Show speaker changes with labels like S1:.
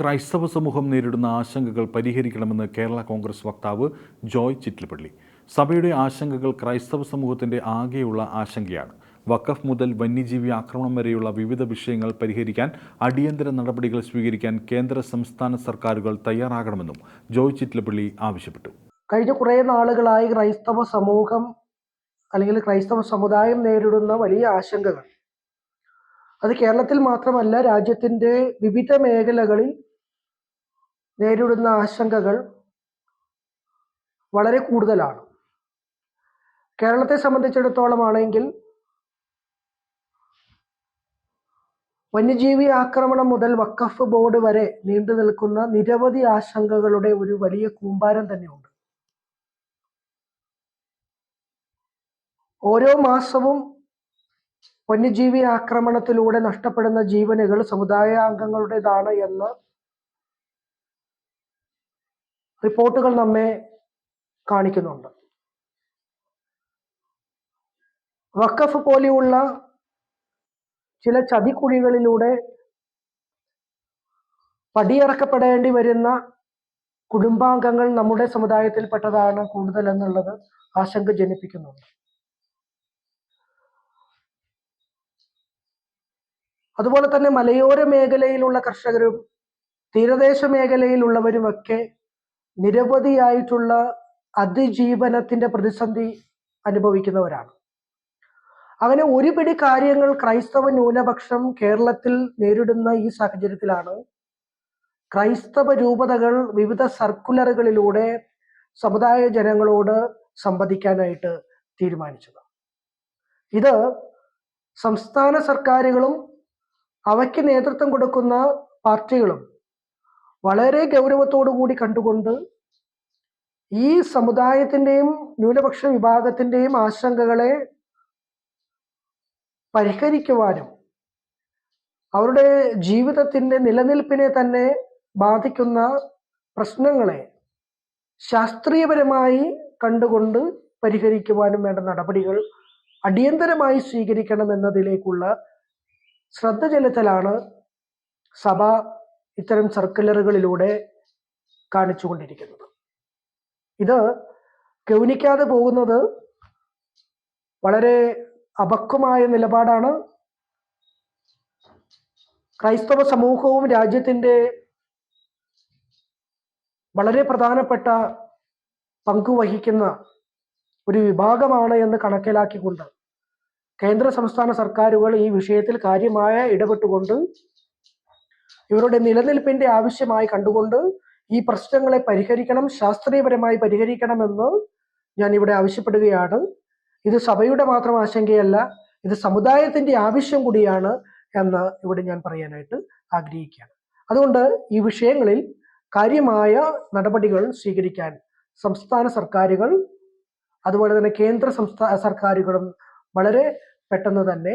S1: ക്രൈസ്തവ സമൂഹം നേരിടുന്ന ആശങ്കകൾ പരിഹരിക്കണമെന്ന് കേരള കോൺഗ്രസ് വക്താവ് ജോയ് ചിറ്റിലപ്പള്ളി. സഭയുടെ ആശങ്കകൾ ക്രൈസ്തവ സമൂഹത്തിന്റെ ആകെയുള്ള ആശങ്കയാണ്. വഖഫ് മുതൽ വന്യജീവി ആക്രമണം വരെയുള്ള വിവിധ വിഷയങ്ങൾ പരിഹരിക്കാൻ അടിയന്തര നടപടികൾ സ്വീകരിക്കാൻ കേന്ദ്ര സംസ്ഥാന സർക്കാരുകൾ തയ്യാറാകണമെന്നും ജോയ് ചിറ്റിലപ്പള്ളി ആവശ്യപ്പെട്ടു.
S2: കഴിഞ്ഞ കുറേ നാളുകളായി ക്രൈസ്തവ സമൂഹം അല്ലെങ്കിൽ ക്രൈസ്തവ സമുദായം നേരിടുന്ന വലിയ ആശങ്കകൾ. അത് കേരളത്തിൽ മാത്രമല്ല രാജ്യത്തിന്റെ വിവിധ മേഖലകളിൽ നേരിടുന്ന ആശങ്കകൾ വളരെ കൂടുതലാണ്. കേരളത്തെ സംബന്ധിച്ചിടത്തോളം ആണെങ്കിൽ വന്യജീവി ആക്രമണം മുതൽ വക്കഫ് ബോർഡ് വരെ നീണ്ടു നിൽക്കുന്ന നിരവധി ആശങ്കകളുടെ ഒരു വലിയ കൂമ്പാരം തന്നെയുണ്ട്. ഓരോ മാസവും വന്യജീവി ആക്രമണത്തിലൂടെ നഷ്ടപ്പെടുന്ന ജീവനുകൾ സമുദായ അംഗങ്ങളുടേതാണ് എന്ന് റിപ്പോർട്ടുകൾ നമ്മെ കാണിക്കുന്നുണ്ട്. വക്കഫ് പോലെയുള്ള ചില ചതിക്കുഴികളിലൂടെ പടിയിറക്കപ്പെടേണ്ടി വരുന്ന കുടുംബാംഗങ്ങൾ നമ്മുടെ സമുദായത്തിൽപ്പെട്ടതാണ് കൂടുതൽ എന്നുള്ളത് ആശങ്ക ജനിപ്പിക്കുന്നുണ്ട്. അതുപോലെ തന്നെ മലയോര മേഖലയിലുള്ള കർഷകരും തീരദേശ മേഖലയിലുള്ളവരുമൊക്കെ നിരവധിയായിട്ടുള്ള അതിജീവനത്തിന്റെ പ്രതിസന്ധി അനുഭവിക്കുന്നവരാണ്. അങ്ങനെ ഒരുപിടി കാര്യങ്ങൾ ക്രൈസ്തവ ന്യൂനപക്ഷം കേരളത്തിൽ നേരിടുന്ന ഈ സാഹചര്യത്തിലാണ് ക്രൈസ്തവ രൂപതകൾ വിവിധ സർക്കുലറുകളിലൂടെ സമുദായ ജനങ്ങളോട് സംവദിക്കാനായിട്ട് തീരുമാനിച്ചത്. ഇത് സംസ്ഥാന സർക്കാരുകളും അവയ്ക്ക് നേതൃത്വം കൊടുക്കുന്ന പാർട്ടികളും വളരെ ഗൗരവത്തോടു കൂടി കണ്ടുകൊണ്ട് ഈ സമുദായത്തിന്റെയും ന്യൂനപക്ഷ വിഭാഗത്തിന്റെയും ആശങ്കകളെ പരിഹരിക്കുവാനും അവരുടെ ജീവിതത്തിന്റെ നിലനിൽപ്പിനെ തന്നെ ബാധിക്കുന്ന പ്രശ്നങ്ങളെ ശാസ്ത്രീയപരമായി കണ്ടുകൊണ്ട് പരിഹരിക്കുവാനും വേണ്ട നടപടികൾ അടിയന്തരമായി സ്വീകരിക്കണം എന്നതിലേക്കുള്ള ശ്രദ്ധ ചെലുത്തലാണ് സഭ ഇത്തരം സർക്കുലറുകളിലൂടെ കാണിച്ചുകൊണ്ടിരിക്കുന്നത്. ഇത് ഗൗനിക്കാതെ പോകുന്നത് വളരെ അപക്വമായ നിലപാടാണ്. ക്രൈസ്തവ സമൂഹവും രാജ്യത്തിന്റെ വളരെ പ്രധാനപ്പെട്ട പങ്കുവഹിക്കുന്ന ഒരു വിഭാഗമാണ് എന്ന് കണക്കിലാക്കിക്കൊണ്ട് കേന്ദ്ര സംസ്ഥാന സർക്കാരുകൾ ഈ വിഷയത്തിൽ കാര്യമായ ഇടപെട്ടുകൊണ്ട് ഇവരുടെ നിലനിൽപ്പിന്റെ ആവശ്യമായി കണ്ടുകൊണ്ട് ഈ പ്രശ്നങ്ങളെ പരിഹരിക്കണം ശാസ്ത്രീയപരമായി പരിഹരിക്കണമെന്ന് ഞാൻ ഇവിടെ ആവശ്യപ്പെടുകയാണ്. ഇത് സഭയുടെ മാത്രം ആശങ്കയല്ല ഇത് സമുദായത്തിന്റെ ആവശ്യം കൂടിയാണ് എന്ന് ഇവിടെ ഞാൻ പറയാനായിട്ട് ആഗ്രഹിക്കുകയാണ്. അതുകൊണ്ട് ഈ വിഷയങ്ങളിൽ കാര്യമായ നടപടികൾ സ്വീകരിക്കാൻ സംസ്ഥാന സർക്കാരുകൾ അതുപോലെ തന്നെ കേന്ദ്ര സംസ്ഥാന സർക്കാരുകളും വളരെ പെട്ടെന്ന് തന്നെ